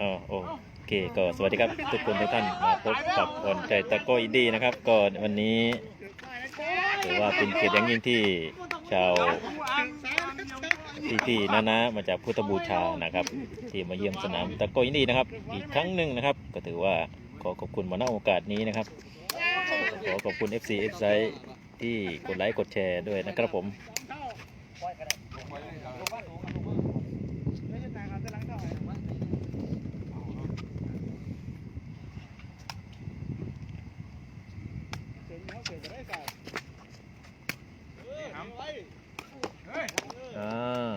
อ๋อโอเคก็สวัสดีครับทุกคนทุกท่านมาพบกับก่อนใจตะโกอินดีนะครับก็วันนี้ถือว่าเป็นเกียรติอย่างยิ่งที่ชาวพี่ๆน้าๆมาจากพุทธบูชานะครับ ที่มาเยี่ยมสนามตะโกอินดีนะครับอีกครั้งหนึ่งนะครับ ก็ถือว่าขอขอบคุณมาณโอกาสนี้นะครับขอขอบคุณ FC F ไซที่กดไลค์กดแชร์ด้วยนะครับผม อ่า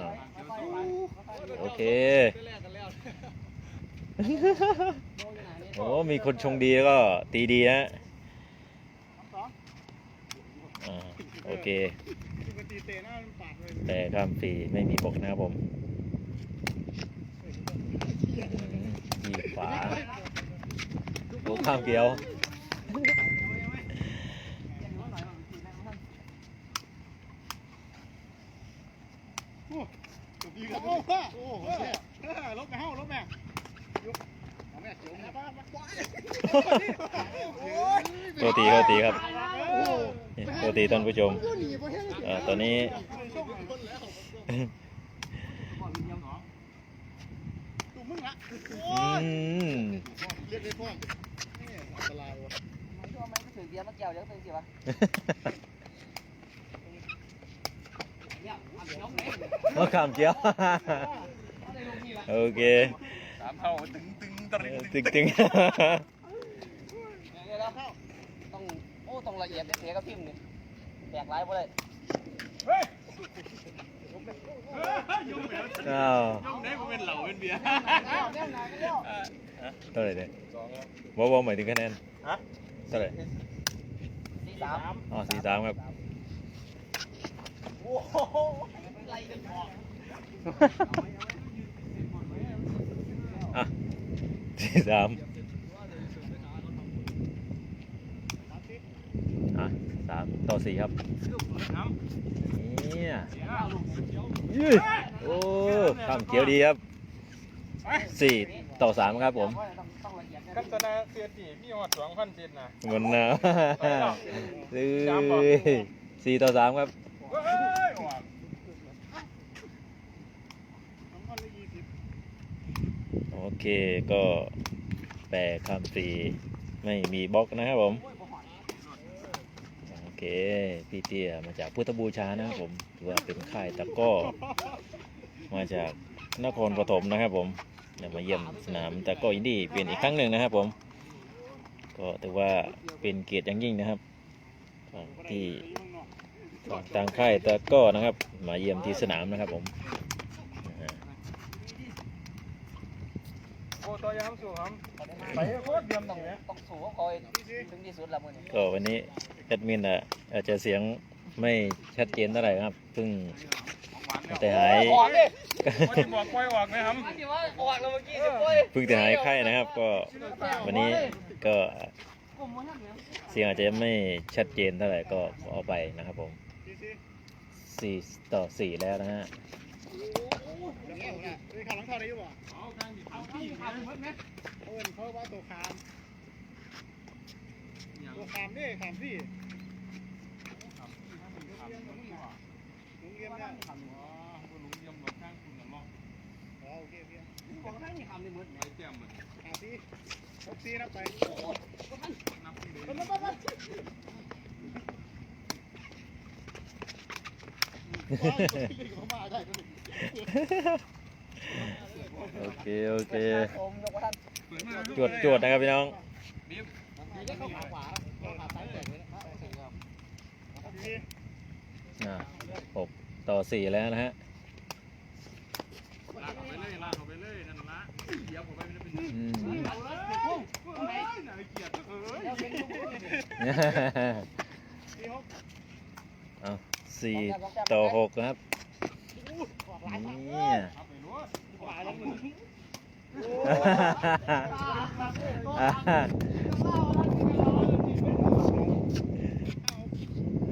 โอ เคโอ้มีคนชงดีแล้วก็ตีดีนะอ่าโอเคแต่ข้ามฟรีไม่มีปกนะครับผมยีขวาลูกข้ามเกลียว โอ้โหโอ้โหลบไปเฮ้าลบแม่แม่เจียวนะบ้ามันว้าย ตัวตีเขาตีครับนี่ตัวตีท่านผู้ชมเอ่อตอนนี้ตุ่มมึงละอืมเรียกได้พ่ออันตรายวะไม่รู้ว่ามันก็ถือเบียร์มาแก้วเดี๋ยวเป็นสิวะมะขามเจียว โอเค สามเท่าตึงตึงตริงตึงตึง เดี๋ยวเราต้องโอ้ต้อง ละเอียดเสียกับพิมพ์นี่แตกหลายบ่ได้อ้าวย่อมได้ผมเป็นเหล่าเป็นเบียร์แน่นหนาแล้วเท่าไหร่เนี่ยว่าว่าหมายถึงคะแนนเท่าไหร่สี่สามอ๋อสี่สามครับโอ้โหไล่กันพออะสี่สามอะ สามต่อสี่ครับเนี่ยยืดโอ้ข้ามเขียวดีครับสี่ต่อสามครับผมต้องละเอียดกัตนาเสียดีมีหอดสองพันเซนนะเงินนะซื้อสี่ต่อสามครับเฮ้ยออกสองพันละยี่สิบโอเคก็แปลคำสี่ไม่มีบล็อกนะครับผมโอ เค พี่เตี้ยมาจากพุทธบูชานะครับผมถือว่าเป็นค่ายตะก้อมาจากนครปฐมนะครับผมมาเยี่ยมสนามตะก้ออินดี้เป็นอีกครั้งหนึ่งนะครับผม ก็ถือว่าเป็นเกียรติอย่างยิ่งนะครับที่ทางค่ายตะก้อนะครับ มาเยี่ยมที่สนามนะครับผมนะฮะ โอ้ตัวยังสูงครับไปโคตรเดียมตรงนี้ต้องสู้คอยถึงที่สุดละมื้อนี้ก็วันนี้แอดมินอะอาจจะเสียงไม่ชัดเจนเท่าไหร่ครับเพิ่งแต่หายออกดิว่าจะบอกปล่อยออกไหมครับมันสิว่าออกแล้วเมื่อกี้สิโอ้ยเพิ่งแต่หายไข้นะครับ ก็วันนี้ก็กลุ่มมันนั่นเนี่ยเสียงอาจจะไม่ชัดเจนเท่าไหร่ก็ขอเอาไปนะครับผมสี่สิบสี่ต่อสี่แล้วนะฮะ แล้วเนี่ยเนี่ยมีขาหลังเท่าไหร่อยู่บ่เอาการดิเอาพี่ขามเพิ่มไหมเอิ้นเขาว่าตัวขามตัวขามนี่ขามพี่ลุงเยี่ยมเนี่ยอ๋อโอเคโอเคบอกให้มีคำในมือขามพี่หกสี่นับไปมาได้ก็ได้ โอเค โอเคโอมยกว่าท่านจวดจวดนะครับพี่น้องเข้าขาขวาเข้าขาซ้ายแตกเลยนะอ่าหกต่อสี่แล้วนะฮะลากออกไปเลยลากออกไปเลยนั่นละเดี๋ยวผมไปเป็นอืมน่าเกลียดเออเอาสี่ต่อหกนะครับเนี่ยเอาไปรู้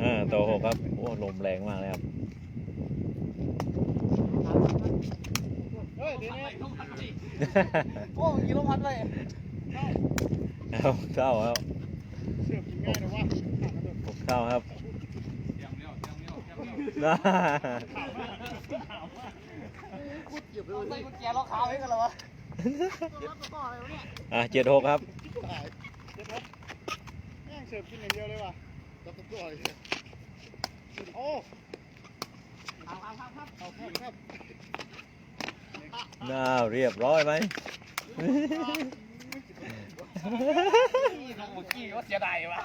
อ่าต่อหกครับ โอ้ลมแรงมากเลยครับเฮ้ยเดี๋ยวนี้โอ้กิโลพันเลยเอาเข้าครับเสือกกินง่ายนะว่าเข้าครับเตรียมเลี้ยวเตรียมเลี้ยวเตรียมเลี้ยวน่าพูดเกี่ยวไป ใส่เลยกุญแจล็อกขาไว้กันเหรอวะอะเจ็ดหกครับตายเจ็บไหมแม่งเสิร์ฟกินอย่างเดียวเลยว่ะต้องตะก้อยโอ้เอาเอาครับครับเอาครับครับน่าเรียบร้อยไหมนี่ลงเมื่อกี้ก็เสียดายวะ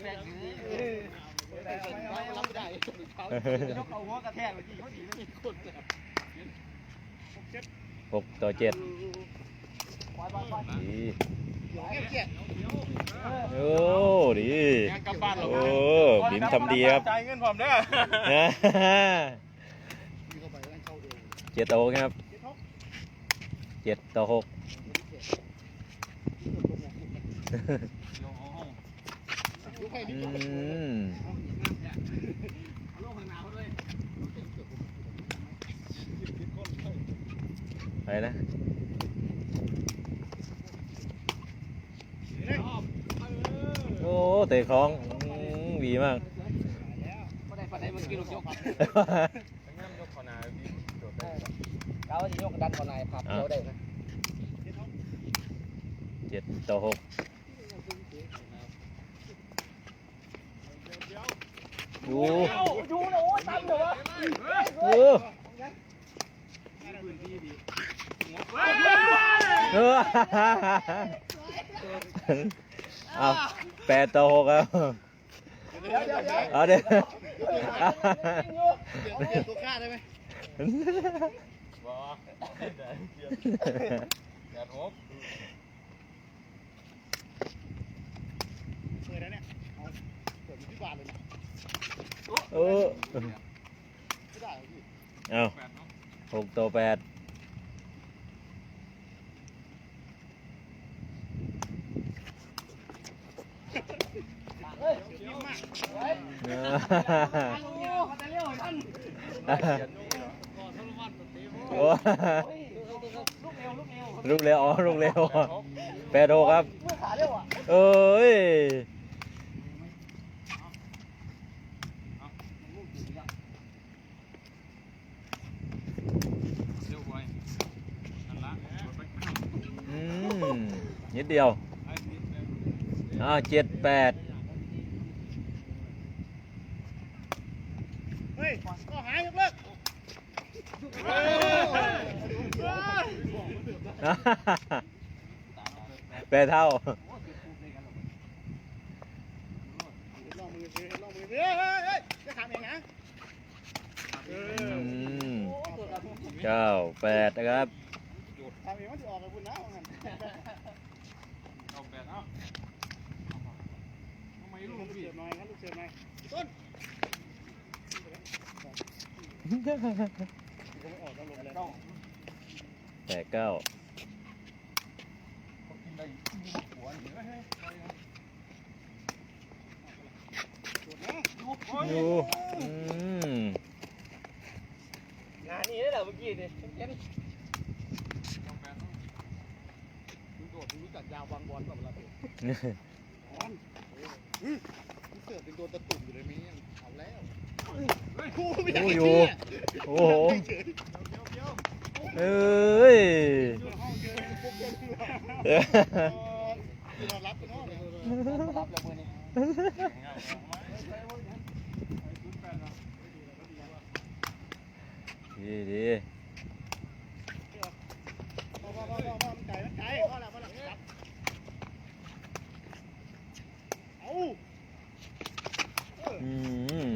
แปลกดี รับไม่ได้ยกเอาหัวกระแทกเมื่อกี้เขาดีเลยหกต่อเจ็ดปล่อยปล่อยปล่อยดีแก้เจ็บโอ้ดีงานกลับบ้านเราโอ้บิมทำดีครับจ่ายเงินผมเด้อนะมีเข้าไปแล้วเข้าเดียวเจ็ดต่อหกครับเจ็บท้องเจ็ดต่อหกยุบให้อืนิดเดียวม เอาลงข้างหน้าเขาด้วย ไปนะโอ้เตะคล้องอืมดีมากก็ได้ปัดได้เมื่อกี้ลูกยกงานยกขนาดนี้โดดได้เราจะยกดันคนไหนครับเดียวได้นะเจ็ดต่อหกดู เออเอาแปดต่อหกครับเดี๋ยวเดี๋ยวเดี๋ยวเอาเดี๋ยวเดี๋ยวตัวฆ่าได้ไหมบ่แปดหกเปิดแล้วเนี่ยเอาเปิดที่บ้าทเลยนะเออ เอาแปดเนาะหกต่อแปดเฮ้ยนิ่มมากเฮ้ยเอโอ้มาแต่เลี้ยวท่านอโอ้เฮ้ยลูกเร็วลูกเร็วลูกเร็วอ๋อลูกเร็วแปดหกแปดหกครับเมื่อขาเร็วอะเอ้ย เร็วไว้นั่นละโดดไป อืม นิดเดียวไอ้นิดเดียวอ้าวเจ็ดแปดเฮ้ยก็หายยกเลิกแปดเท่าลองมือซื้อลองมือซื้อเฮ้ยเฮ้ยจะทำเองนะเออือมเก้าแปดนะครับทำเองมันจะออกกับคุณนะว่างั้นเอา แปดเอ้าทำไมลูลูกกพี่เสียบหน่อยครับลูกเสียบหน่อยต้นก็ไม่ออกแล้วลงแล้วแปดเก้าดูอืม งานนี้ได้เหรอเมื่อกี้นี่เห็นเอาแปดเนาะ ดูโดด รู้จักยาววางบอลแบบอะไรบอลเสือเป็นโดนตะตุ่มอยู่เลยมีเอาแล้วคู่ไม่ได้โอ้โหโอ้โหเอ้ยห้องเจอปุ๊บเจอเสือเอ้ยเรารับกันเนาะเลยรับแล้วมือนี่ง่ายเอามาไอ้ศูนย์แปดเนาะดีดี พอพอพอพอมันไก่มันไก่พอแล้วพอแล้วรับเอา อืม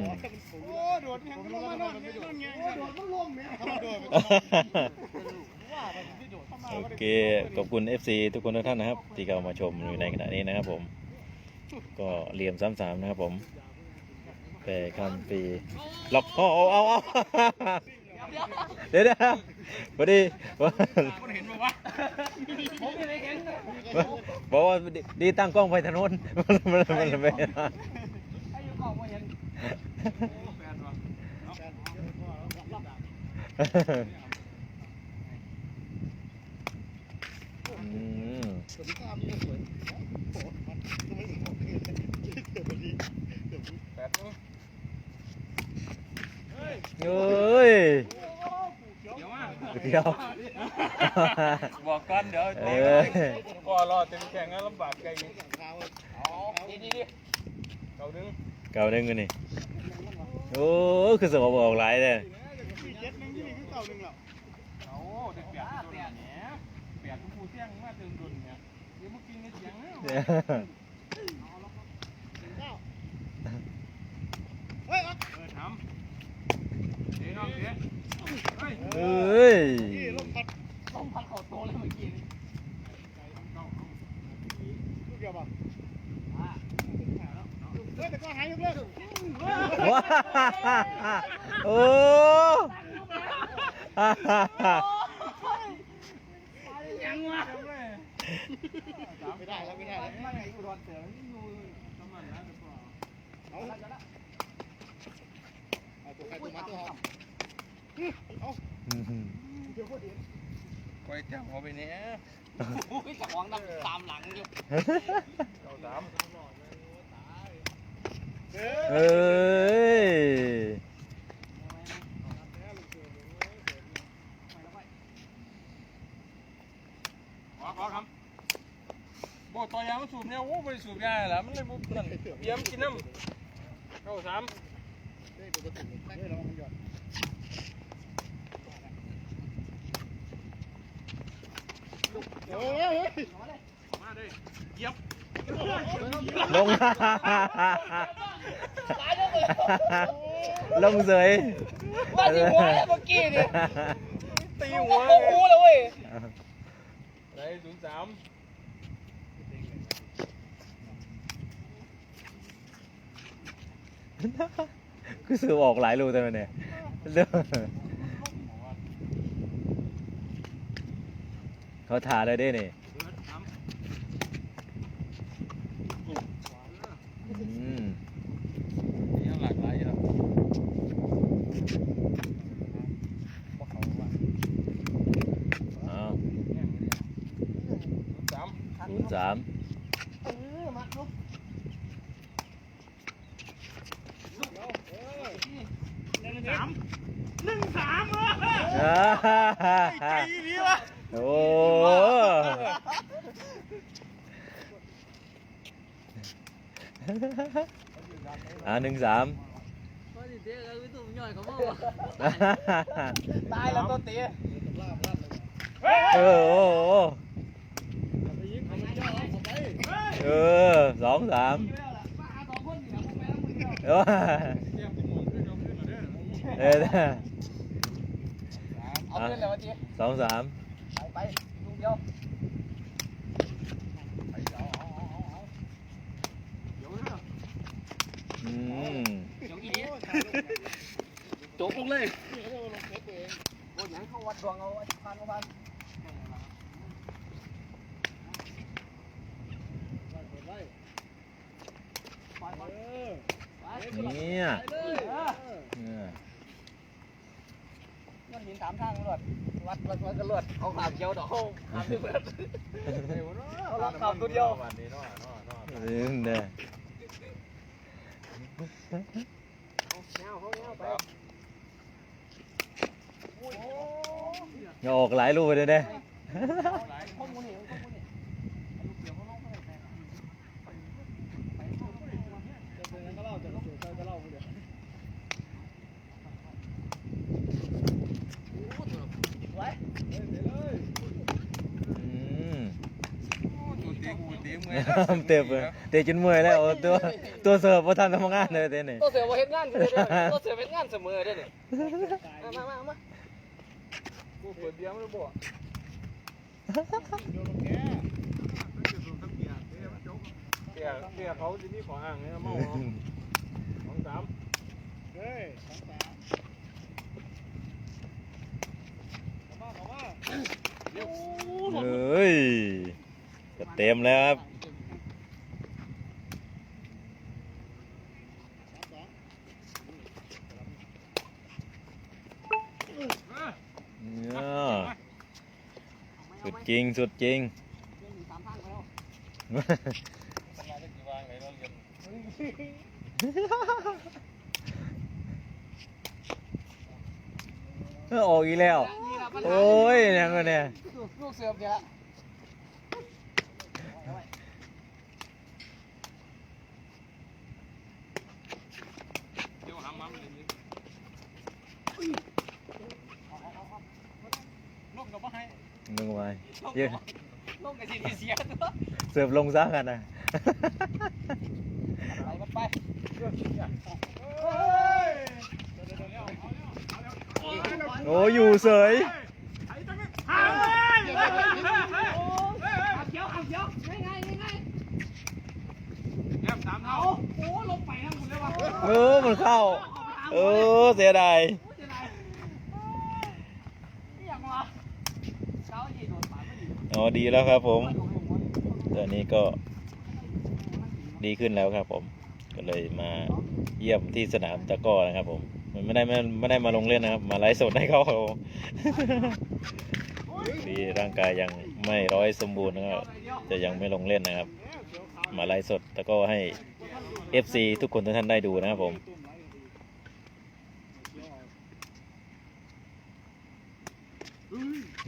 โอ้โดดยังลงมานอนยังนอนยังโดดมันลมเนี่ยโดดโอเค ขอบคุณ FC ทุกคนทุกท่านนะครับ ที่เข้ามาชมอยู่ในขณะนี้นะครับผม ก็เหลี่ยมสามสามนะครับผมแปรคำปีล็อกเอาเอาเอาเอาเดี๋ยวเดี๋ยวพอดีว่าคนเห็นไหมวะผมยังไม่เห็นบอกว่าดีตั้งกล้องไปถนนมันมันมันไม่ ให้อยู่กล่องไม่เห็น แปดวะเอา แต่พี่ก้ามนี่ก็สวยโอ้โหมันก็ไม่เหมือนของเพื่อนเดี๋ยวพอดีเดี๋ยวแปดนึงเอ้ยเดี๋ยวมาเดี๋ยวบอกก่อนเดี๋ยวเอ้ยพอรอเต็มแข่งงั้นลำบากใจสั่งข้าวเอาดีดีดีเขาดึงเก่าหนึ่งกันนี่โอ้คือสมองบอกหลายเลยาหนึ่งแล้วเอาเด็กเปียกตัวนี่ยเปียกทุกผู้เสี่ยงมาเติมดุนเนี่ยเดี๋ยวมื่อกี้นี่เสียงนะเก้าเฮ้ยเออทำเดี๋ยวน้องเดี๋ยวเฮ้ยลมพัดต้องพักเขาโตแล้วเมื่อกี้ลูกเดียวป่ะเฮ้ยแต่ก็หายเลิกว้าโอ้ฮ่าฮ่าฮ่า ยังวะไม่ได้แล้วไม่ได้แล้วมาไหนกูรอเสืออยู่สมันนะเดี๋ยวก่อเอาละเอาตัวใครตัวมันตัวหอมเอาเดี๋ยวพอดีไปจับเอาไปเนี้ยโอ้ยจะหวังนำตามหลังอยู่เราสามเอเอ้ย ขอขอครับ โบตัวยามันสูบเนี่ยโอ้ไปสูบยาแหละมันเลยบุบนั่นเยี่ยมกินน้ำเข้าสามเฮ้ยตัวตุ่มเฮ้ยเรามันหยอดเฮ้ยมาดิเยียบลงลงเสยว่าที่หัวแล้วเมื่อกี้นี่ตีหัหัววโอ้โหเลยเว้ยไหนศูนย์สาม คือสือออกหลายรูแต่มันเนี่ยเรื่องเขาถ่าเลยได้นี่อืมนี่หลากหลายครับเอาสามศูนย์สาม เออมาลูก สามหนึ่งสามเออ อ่าฮ่าฮ่า ใจดีวะโอ้อ่าหนึ่งสามตายแล้วตัวตีเออโอ้โหเออสองสามเออ เทียบที่หมงขึ้นเอาขึ้นมาเด้อเออเอาขึ้นเลยเมื่อกี้สองสามไปไปลูกเดียวเดี๋ยวเด้ออืมเดี๋ยวอีจบลงเลยโอ้ยยังเข้าวัดดวงเอาพันเอาพันเนี่ยเนี่ย มันหินสามทางรวดวัดวัดวัดกันรวดเอาขามเขียวดอกขามที่เบิดเอาละข่ามตัวเดียววันนี้เนาะเนาะเนาะเนี่ยเงาเขาเงาไปอย่าออกหลายรูปเลยเนี่ยข้อมูลนี่ข้อมูลนี่ อืมจุดตีกูตีมือเตะไปเตะจนเมื่อยแล้วเอาตัวตัวเสิร์ฟพอทันทำงานเลยเต้นนี่ตัวเสือว่าเฮ็ดงานอยู่เด้อตัวเสือเฮ็ดงานเสมอเด้อนี่มามามากูเปิดเดียวไม่รู้บ่เตี้ยเตี้ยเขาที่นี่ขออ่างเนี่ยเมาสองสามเฮ้ยสองสามมาขอมา เฮ้ยจะเต็มแล้วครับสุดจริง สุดจริงออกอีกแล้ว โอ้ยยังไงเนี่ยลูกเสือเนี่ยเดี๋ยวหามามันเลยลงกับมาให้มึงมาลงเยอะลงกับสิเสียตัวเสิร์ฟลงซะกันนะไปมันไปโอ้อยู่เฉย เขียวเขียวง่ายง่ายง่ายแอบสามเท่าโอ้ลงไปทั้งหมดเลยวะเออมันเข้า เออเสียดายจะไรนี่อย่างวะเช้ายีโดนปาไม่ดีอ๋อดีแล้วครับผม ตอนนี้ก็ดีขึ้นแล้วครับผม ก็เลยมาเยี่ยมที่สนามตะก้อนะครับผม มันไม่ได้ไม่ไม่ได้มาลงเล่นนะครับ มาไลฟ์สดให้เขาครับผม ดีร่างกายยังไม่ร้อยสมบูรณ์นะครับจะยังไม่ลงเล่นนะครับ มาไลฟ์สดตะกร้อให้ FC ทุกคนทุกท่านได้ดูนะครับผม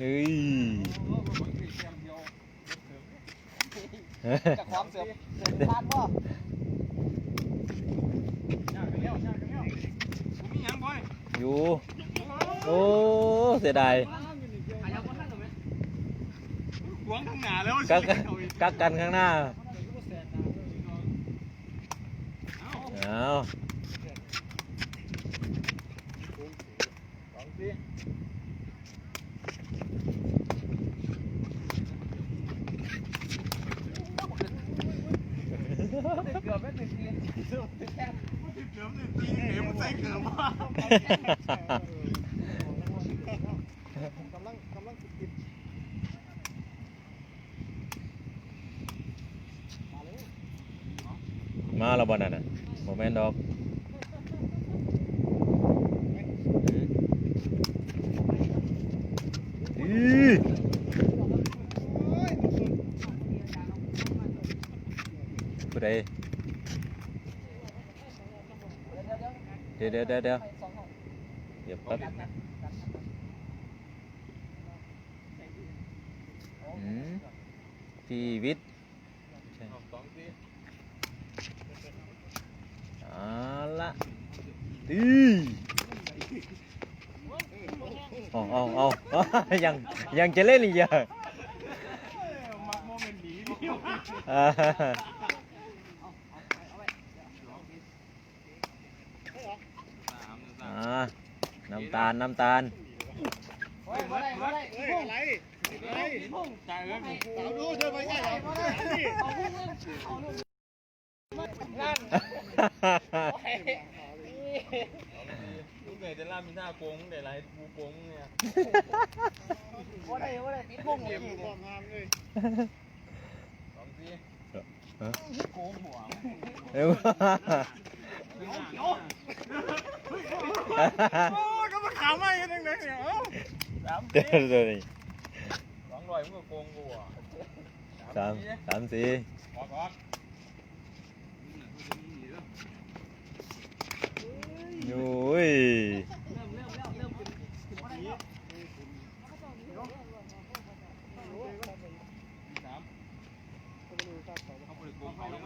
นี่จากความเสือเสือพลาดป่ะยากกันแล้วยากกันแล้วผมมีหยังบ่อยอยู่ โอ้ เสียดาย ขายาวคนนั้นหรือไม่ ห วงทั้งหนาแล้วกักกักกันข้างหน้าเอาเกือบไม่ถึงทีแค่เดี๋ยวนี่ตีเหวมันใส่เกือบมา กำลังกำลังติด มาแล้วบอลนั่นน่ะโมเมนต์ดอกอีผู้ใดเดี๋ยวเดี๋ยวเดี๋ยวเดี๋ยวเดี๋ยวแป๊บอืมพี่วิทย์ สองที เอาละดีเอาเอาเอาเอายังยังจะเล่นอีกเหรอมักโมเมนต์หนีดิอ่าสามสาอ่ามน้ำตาล น้ำตาล นสาวดูเธอไปง่ายเหรอนี่เอาลูกเล่นเอาลูกนั่นลูกไหนจะล่ามีหน้าโกงได้ไรบูโกงเนี่ยว่าได้ว่าได้ปิดพุ่งเกเลยมความงามเลยสองทีโกงหัวเร็วโอ้ก็มาขาวไม่กันยังไงเนี่ยเอ้าสามเดี๋ยวเดี๋ยวนี่สองร้อยมึงก็โกงกูอะสามสามสี่ออกออก โอ้ยเริ่มเริ่มเริ่มเริ่มขึ้นขึ้นว่าได้แล้วสามเขาไปโกงเขาเลย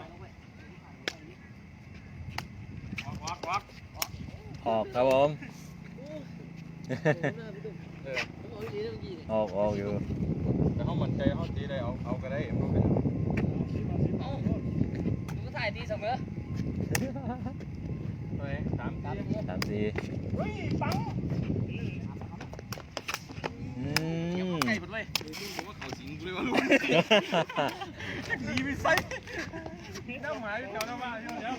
ออกออกออกออกครับผมเออออกออกอยู่แต่เขามั่นใจเขาตีได้เอาเอาก็ได้เอาไปดูถ่ายดีเสมอ ไปสามทีสามสี่เฮ้ยปังอืมไก่หมดเลยผมว่าเขาสิงกูเลยว่าลูกหนีไปใส่น้ำหมายแถวหน้าบ้านเดี๋ยว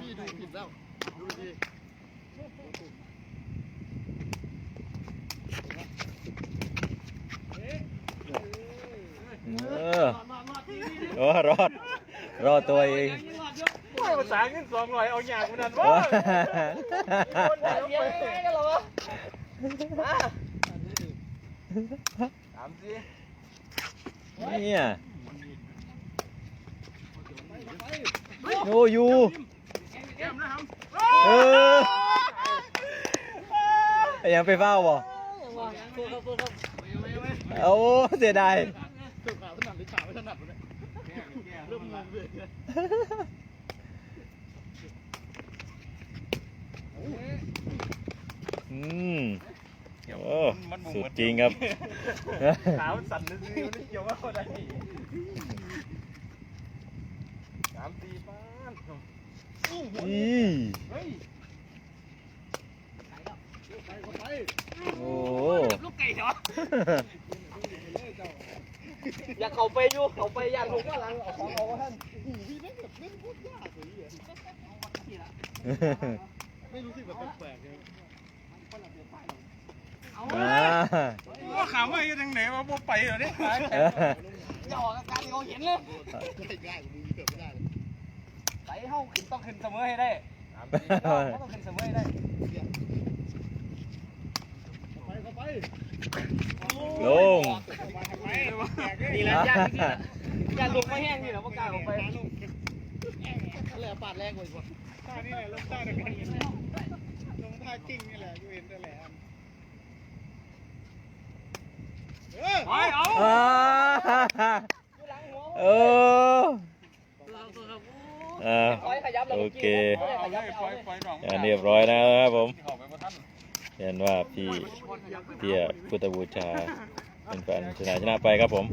พี่ดูผิดแล้วดูดีเออโอ้รอดรอดตัวเอง ว่าภาษาเงินสองร้อยเอาหยากูนั่นวะเดี๋ยวยังไงกันเหรอวะสามทีเนี่ยโอ้อยูแก้มนะครับเออยังไปเฝ้าบ่โอ้เสียดายเสือขาถนัดหรือขาไม่ถนัดวะเนี่ยเริ่มงงเลย อืมโอ้สุดจริงครับขาวสั่นเลยสิมันเกี่ยวว่าคนใดสามสี่ป้านอีเฮ้ยไปคนไปโอ้ลูกไก่เหรออยากเขาไปอยู่เขาไปอยากถูกก็หลังเอาของเอาไว้ท่านโอ้โหพี่แม่งแบบเล่นโคตรยากเลยเนี่ย ไม่รู้สึกแบบแปลกๆเลยอ่าว่าขาวว่ายังไหนว่าโบไปเหรอเนี่ยจะออกอาการที่เขาเห็นเลยได้ง่ายกว่ามึงเกือบไม่ได้เลยใส่เฮาขึ้นต้องขึ้นเสมอให้ได้เขาต้องขึ้นเสมอให้ได้ไปเข้าไปลงนี่แหละยากจริงๆยากลุกไม่แห้งนี่แหละว่ากล้าออกไปอะไรปาดแรงกว่าอีกวะ ท่านี่แหละลงท่าเดียวกันลงท่ากิ้งนี่แหละยูเอ็นนั่แหละเออไปเอาอ่าเอออ่าโอเคเอาเลยปล่อยปล่อยน้องอ่าเรียบร้อยนะครับผมเข้าไปบ่ทันเห็นว่าพี่เตี้ยพุทธบูชาเป็นแฟนชนะชนะไปครับผม